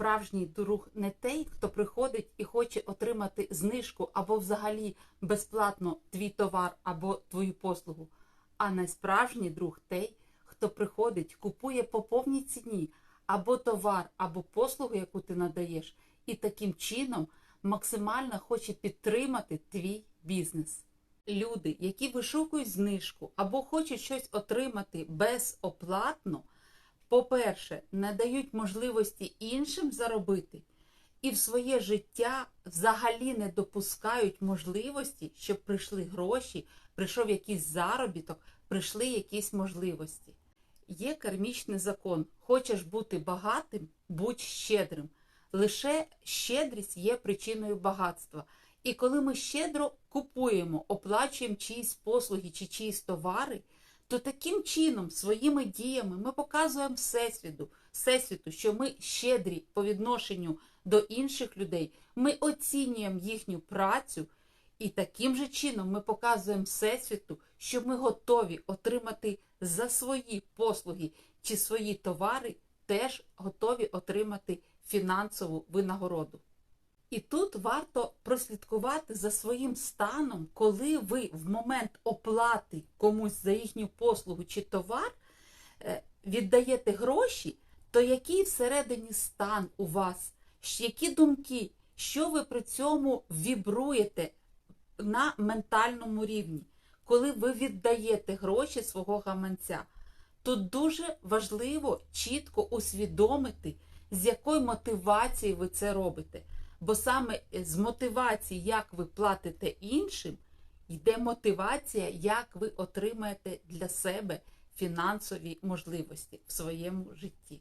справжній друг не той, хто приходить і хоче отримати знижку або взагалі безплатно твій товар або твою послугу, а найсправжній друг той, хто приходить, купує по повній ціні або товар, або послугу, яку ти надаєш, і таким чином максимально хоче підтримати твій бізнес. Люди, які вишукують знижку або хочуть щось отримати безоплатно, по-перше, не дають можливості іншим заробити, і в своє життя взагалі не допускають можливості, щоб прийшли гроші, прийшов якийсь заробіток, прийшли якісь можливості. Є кармічний закон: хочеш бути багатим, будь щедрим. Лише щедрість є причиною багатства. І коли ми щедро купуємо, оплачуємо чиїсь послуги чи чиїсь товари, то таким чином, своїми діями, ми показуємо Всесвіту, Всесвіту, що ми щедрі по відношенню до інших людей, ми оцінюємо їхню працю, і таким же чином ми показуємо Всесвіту, що ми готові отримати за свої послуги чи свої товари, теж готові отримати фінансову винагороду. І тут варто прослідкувати за своїм станом, коли ви в момент оплати комусь за їхню послугу чи товар е, віддаєте гроші, то який всередині стан у вас, які думки, що ви при цьому вібруєте на ментальному рівні, коли ви віддаєте гроші свого гаманця. Тут дуже важливо чітко усвідомити, з якою мотивацією ви це робите. Бо саме з мотивації, як ви платите іншим, йде мотивація, як ви отримаєте для себе фінансові можливості в своєму житті.